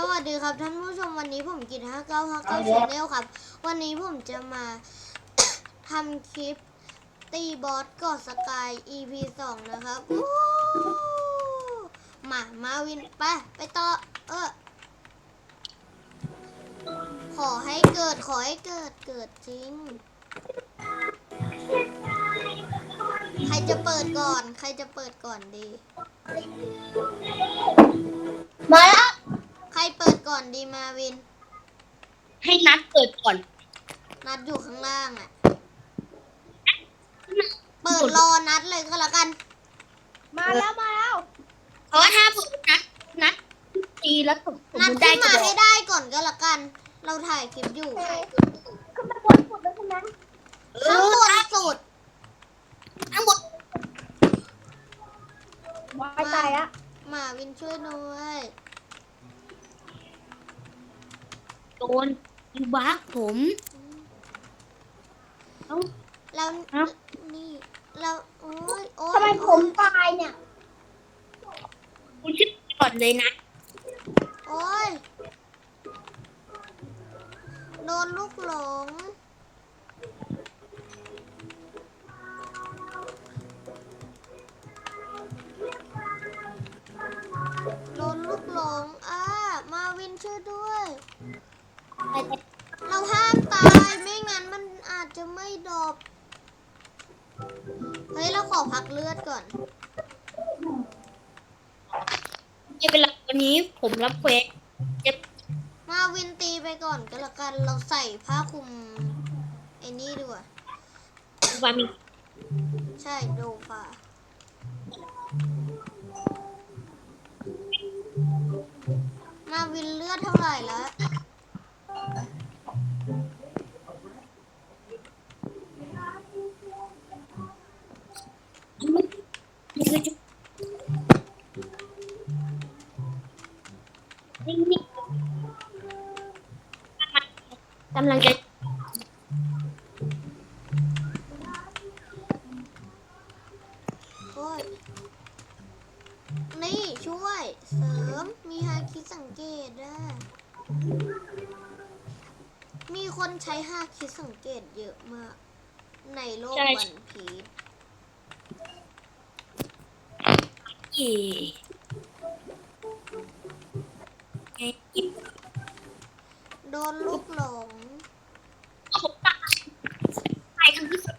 สวัสดีครับท่านผู้ชมวันนี้ผมกินห้าเก้าห้าเก้าชแนลครับ วันนี้ผมจะมา ทำคลิป ตีบอสกอดสกาย EP สองนะครับอู้มามาวินไปไปต่อ เออ ขอให้เกิดขอให้เกิดเกิดจริง ใครจะเปิดก่อน ใครจะเปิดก่อนดี มาแล้ว ดก่อนดีมาวิน ให้นัดเปิดก่อน นัดอยู่ข้างล่างอะ่ะ เปิดรอนัดเลยก็แล้วกัน มาแล้วมาแล้วเพราะว่าถ้าเปิดนัดนัดตีแล้วผมผมนัดได้ขึ้นจะมาบอให้กได้ก่อนก็แล้วกัน เราถ่ายคลิปอยู่ ขึ้นมาบนสุดแล้วใช่ไหมเอข้างอบนสุดข้างบนวายตายละมาวินช่วยด้วย โดนยูบักผมเอ้า แล้วฮะนี่เราโอ้ยโอ้ยทำไมผมตายเนี่ย คุณชิดก่อนเลยนะโอ้ยโดนลูกหลง เราห้ามตายไม่งั้นมันอาจจะไม่ดรอบเฮ้ยเราขอพักเลือดก่อน ไม่เป็นไรวันนี้ผมรับเควสจะมาวินตีไปก่อนก็แล้วกันเราใส่ผ้าคลุมไอ้นี่ดีกว่า วามีใช่โดฟามาวินเลือดเท่าไหร่แล้วำลังจะโอ้ยนี่ช่วย เสริมมีฮาคิสังเกตได้มีคนใช้ฮาคิสังเกตเยอะมาก ในโลกวันพีชเอ๋ไงกินโดนลูกหลง ผมตายตายทั้งที่สุด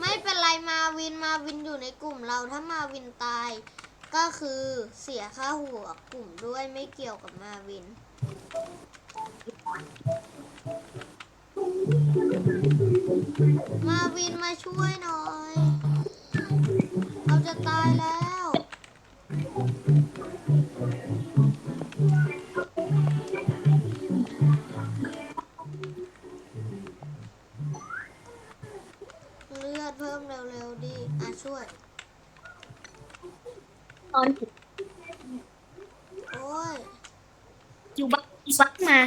ไม่เป็นไรมา วินมาวินอยู่ในกลุ่มเราถ้ามาวินตาย ก็คือเสียค่าหัวกลุ่มด้วยไม่เกี่ยวกับมาวิน มาวินมาช่วยหน่อย เราจะตายแล้ว ตอนผมโอ้ย อยู่บักอยู่บักมา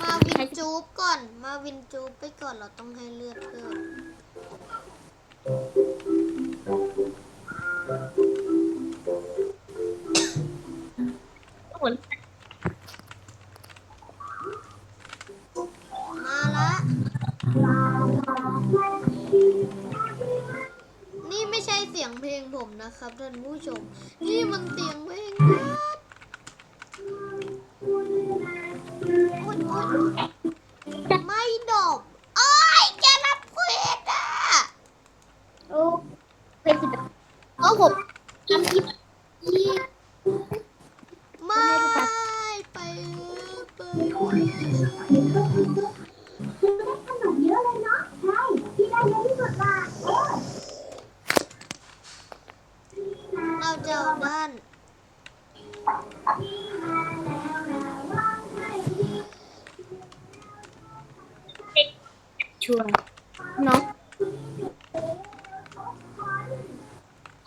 มาวินจูบก่อน มาวินจูบไปก่อนเราต้องให้เลือดเพิ่มเหมือนมาละนี่ไม่ใช่ เสียงเพลงผมนะครับท่านผู้ชม นี่มันเสียงเพลงนัดโอ๊ยโอ๊ยไม่ดบโอ้ยแกรับเควสอะโอ้เป็นสิบเพราะผมทำที่ที่ ชัวร์เนาะ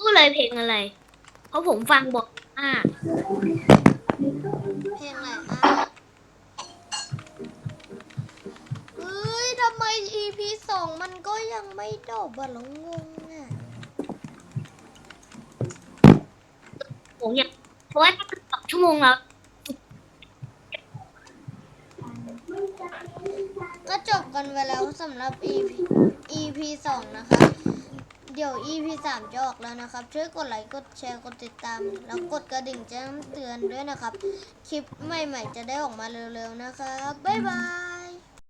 ก็เลยเพลงอะไร เพราะผมฟังบอกอ่าเพลงอะไรอะเฮ้ยทำไม EP สองมันก็ยังไม่จบอะเรางงอะผมอยากเพราะว่าถ้ามันสองชั่วโมงแล้ว ก็จบกันไปแล้วสำหรับ EP EP สองนะคะเดี๋ยว EP สามจะออกแล้วนะครับ ช่วยกดไลค์ กดแชร์ กดติดตาม แล้วกดกระดิ่งแจ้งเตือนด้วยนะครับ คลิปใหม่ๆ จะได้ออกมาเร็วๆ นะครับ บ๊ายบาย